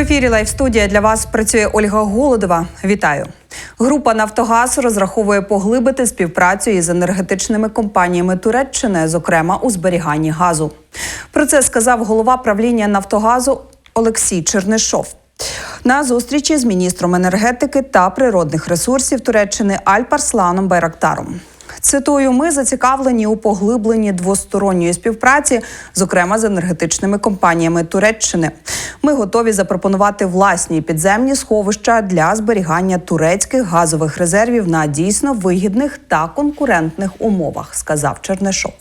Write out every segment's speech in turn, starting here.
ефірі Лайв студія для вас працює Ольга Голодова. Вітаю. Група Нафтогаз розраховує поглибити співпрацю із енергетичними компаніями Туреччини, зокрема у зберіганні газу. Про це сказав голова правління Нафтогазу Олексій Чернишов. На зустрічі з міністром енергетики та природних ресурсів Туреччини Альпарсланом Байрактаром. Цитую, ми зацікавлені у поглибленні двосторонньої співпраці, зокрема з енергетичними компаніями Туреччини. Ми готові запропонувати власні підземні сховища для зберігання турецьких газових резервів на дійсно вигідних та конкурентних умовах, сказав Чернишов.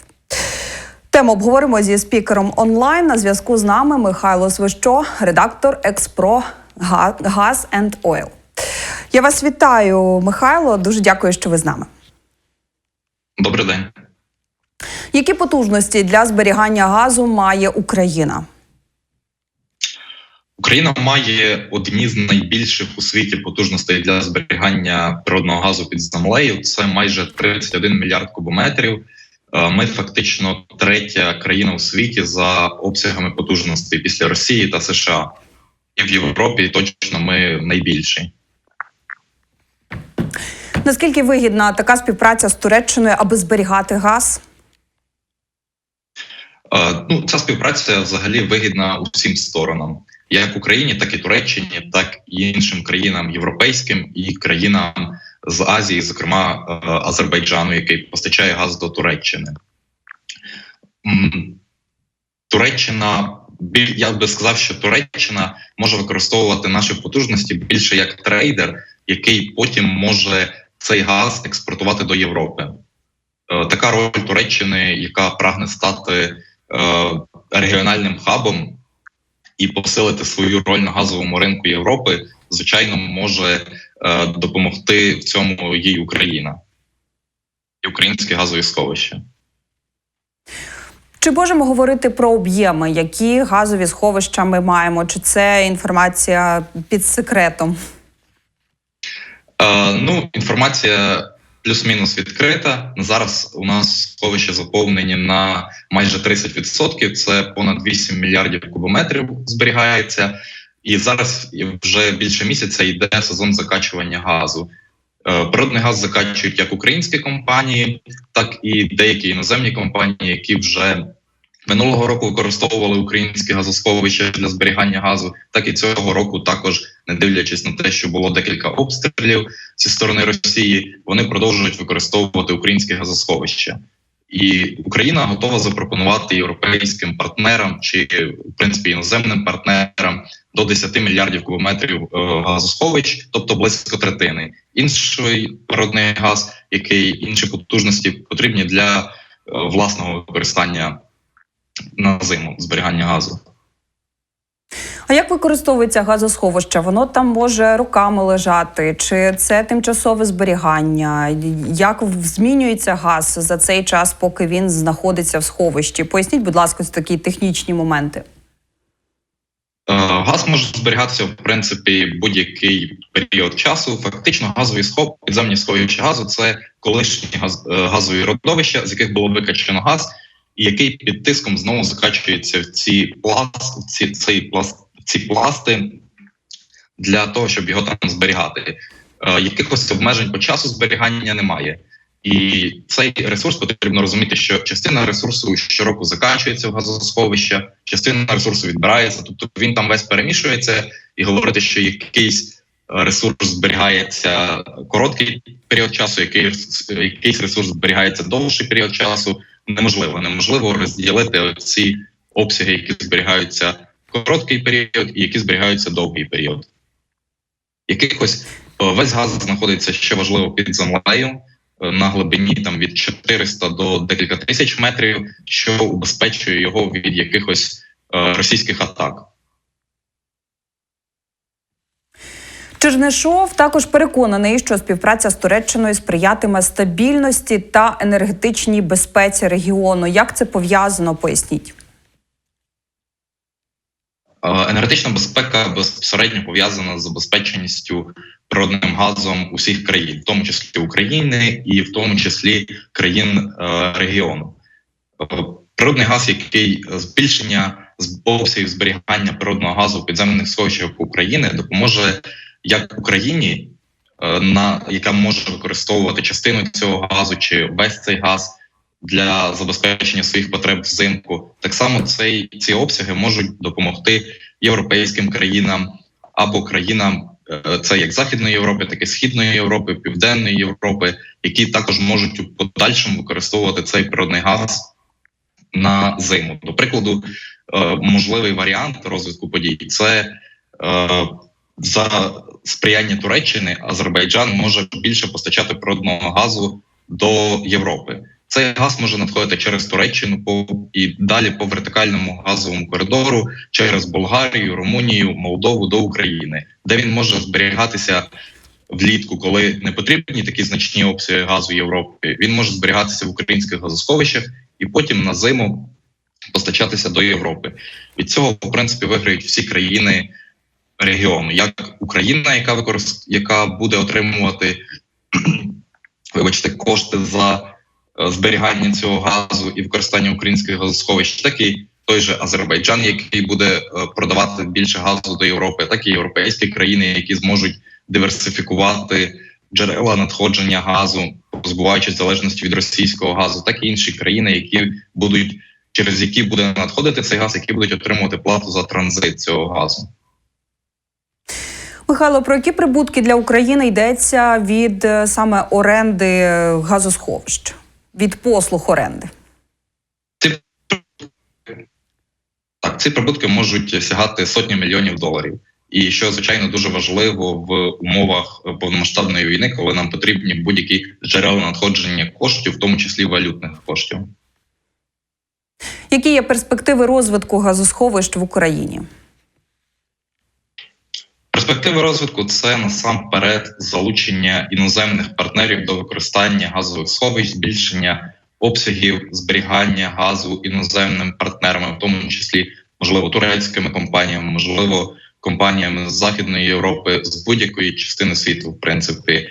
Тему обговоримо зі спікером онлайн. На зв'язку з нами Михайло Свищо, редактор Експро Газ енд. Я вас вітаю, Михайло. Дуже дякую, що ви з нами. Добрий день. Які потужності для зберігання газу має Україна? Україна має одні з найбільших у світі потужностей для зберігання природного газу під землею. Це майже 31 мільярд кубометрів. Е, Ми фактично третя країна у світі за обсягами потужностей після Росії та США. І в Європі точно ми найбільші. Наскільки вигідна така співпраця з Туреччиною, аби зберігати газ? Ну, ця співпраця взагалі вигідна усім сторонам, як Україні, так і Туреччині, так і іншим країнам європейським і країнам з Азії, зокрема е, Азербайджану, який постачає газ до Туреччини. Туреччина я би сказав, що Туреччина може використовувати наші потужності більше як трейдер, який потім може цей газ експортувати до Європи. Е, Така роль Туреччини, яка прагне стати е, регіональним хабом і посилити свою роль на газовому ринку Європи, звичайно, може е, допомогти в цьому їй Україна і українське газові сховища. Чи можемо говорити про об'єми, які газові сховища ми маємо? Чи це інформація під секретом? Е, ну, інформація плюс-мінус відкрита. Зараз у нас сховища заповнені на майже 30%. Це понад 8 мільярдів кубометрів зберігається. І зараз вже більше місяця йде сезон закачування газу. Е, Природний газ закачують як українські компанії, так і деякі іноземні компанії, які вже минулого року використовували українські газосховища для зберігання газу, так і цього року також, не дивлячись на те, що було декілька обстрілів зі сторони Росії, вони продовжують використовувати українські газосховища. І Україна готова запропонувати європейським партнерам чи в принципі іноземним партнерам до 10 мільярдів кубометрів е, газосховищ, тобто близько третини. Інший природний газ, який інші потужності потрібні для е, власного використання на зиму зберігання газу. А як використовується газосховище? Воно там може роками лежати, чи це тимчасове зберігання? Як змінюється газ за цей час, поки він знаходиться в сховищі? Поясніть, будь ласка, такі технічні моменти. Е, Газ може зберігатися в принципі будь-який період часу. Фактично, газові схов підземні сховища газу це колишні е, газові родовища, з яких було викачено газ, який під тиском знову закачується в ці пласт, ці, цей пласт, ці пласти для того, щоб його там зберігати. Е, Якихось обмежень по часу зберігання немає. І цей ресурс потрібно розуміти, що частина ресурсу щороку закачується в газосховище, частина ресурсу відбирається, тобто він там весь перемішується, і говорити, що якийсь е, ресурс зберігається короткий період часу, якийсь ресурс зберігається довший період часу, неможливо. Неможливо розділити ці обсяги, які зберігаються короткий період, і які зберігаються довгий період. Якихось е, весь газ знаходиться ще важливо під землею е, на глибині там від 400 до декілька тисяч метрів, що убезпечує його від якихось е, російських атак. Чернишов також переконаний, що співпраця з Туреччиною сприятиме стабільності та енергетичній безпеці регіону. Як це пов'язано? Поясніть. Е, Енергетична безпека безпосередньо пов'язана з забезпеченістю природним газом усіх країн, в тому числі України і в тому числі країн е, регіону. Е, Природний газ, який збільшення обсягів зберігання природного газу в підземних сховищах України допоможе як Україні, е, на яка може використовувати частину цього газу чи весь цей газ для забезпечення своїх потреб взимку. Так само цей ці обсяги можуть допомогти європейським країнам або країнам, е, це як Західної Європи, так і Східної Європи, Південної Європи, які також можуть у подальшому використовувати цей природний газ на зиму. До прикладу, е, можливий варіант розвитку подій це за сприяння Туреччини Азербайджан може більше постачати природного газу до Європи. Цей газ може надходити через Туреччину по і далі по вертикальному газовому коридору через Болгарію, Румунію, Молдову до України, де він може зберігатися влітку, коли не потрібні такі значні обсяги газу Європи. Він може зберігатися в українських газосховищах і потім на зиму постачатися до Європи. Від цього, в принципі, виграють всі країни регіону, як Україна, яка використ... яка буде отримувати вибачте кошти за е, зберігання цього газу і використання українських газосховищ, так і той же Азербайджан, який буде е, продавати більше газу до Європи, так і європейські країни, які зможуть диверсифікувати джерела надходження газу, позбуваючись залежності від російського газу, так і інші країни, які будуть через які буде надходити цей газ, які будуть отримувати плату за транзит цього газу. Михайло, про які прибутки для України йдеться від е, саме оренди е, газосховищ, від послуг оренди? Так, ці прибутки можуть сягати сотні мільйонів доларів. І що звичайно дуже важливо в умовах повномасштабної війни, коли нам потрібні будь-які джерела надходження коштів, в тому числі валютних коштів. Які є перспективи розвитку газосховищ в Україні? Перспективи розвитку це насамперед залучення іноземних партнерів до використання газових сховищ, збільшення обсягів зберігання газу іноземним партнерами, в тому числі можливо турецькими компаніями, можливо, компаніями з Західної Європи, з будь-якої частини світу. В принципі,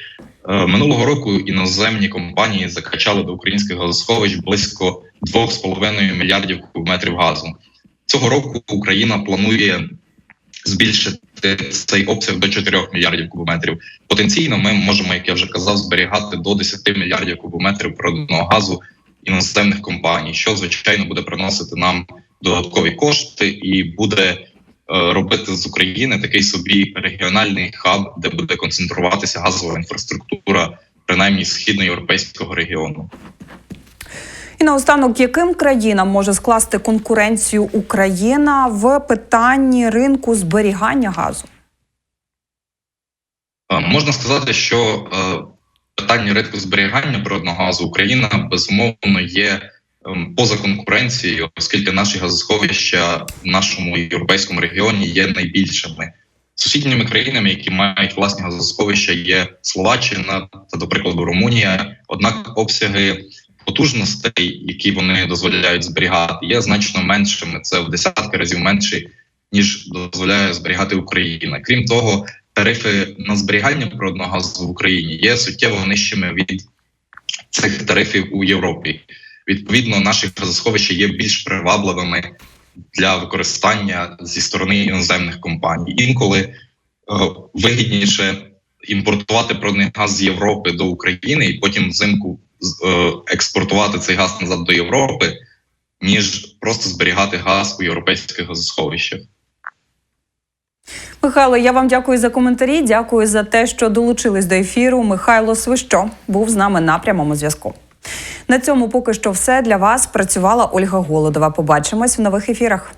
Е, минулого року іноземні компанії закачали до українських газосховищ близько 2,5 мільярдів кубометрів газу. Цього року Україна планує збільшити цей обсяг до 4 мільярдів кубометрів. Потенційно, ми можемо, як я вже казав, зберігати до 10 мільярдів кубометрів природного газу іноземних компаній, що звичайно буде приносити нам додаткові кошти і буде е, робити з України такий собі регіональний хаб, де буде концентруватися газова інфраструктура, принаймні східноєвропейського регіону. І наостанок, яким країнам може скласти конкуренцію Україна в питанні ринку зберігання газу? Можна сказати, що е, питання ринку зберігання природного газу Україна безумовно є ем, поза конкуренцією, оскільки наші газосховища в нашому європейському регіоні є найбільшими. Сусідніми країнами, які мають власні газосховища, є Словаччина та, до прикладу, Румунія. Однак обсяги потужностей, які вони дозволяють зберігати, є значно меншими. Це в десятки разів менші, ніж дозволяє зберігати Україна. Крім того, тарифи на зберігання природного газу в Україні є суттєво нижчими від цих тарифів у Європі. Відповідно, наші газосховища є більш привабливими для використання зі сторони іноземних компаній. Інколи е, вигідніше імпортувати природний газ з Європи до України і потім взимку експортувати цей газ назад до Європи, ніж просто зберігати газ у європейських газосховищах. Михайло, я вам дякую за коментарі. Дякую за те, що долучились до ефіру. Михайло Свищо був з нами на прямому зв'язку. На цьому поки що все для вас. Працювала Ольга Голодова. Побачимось в нових ефірах.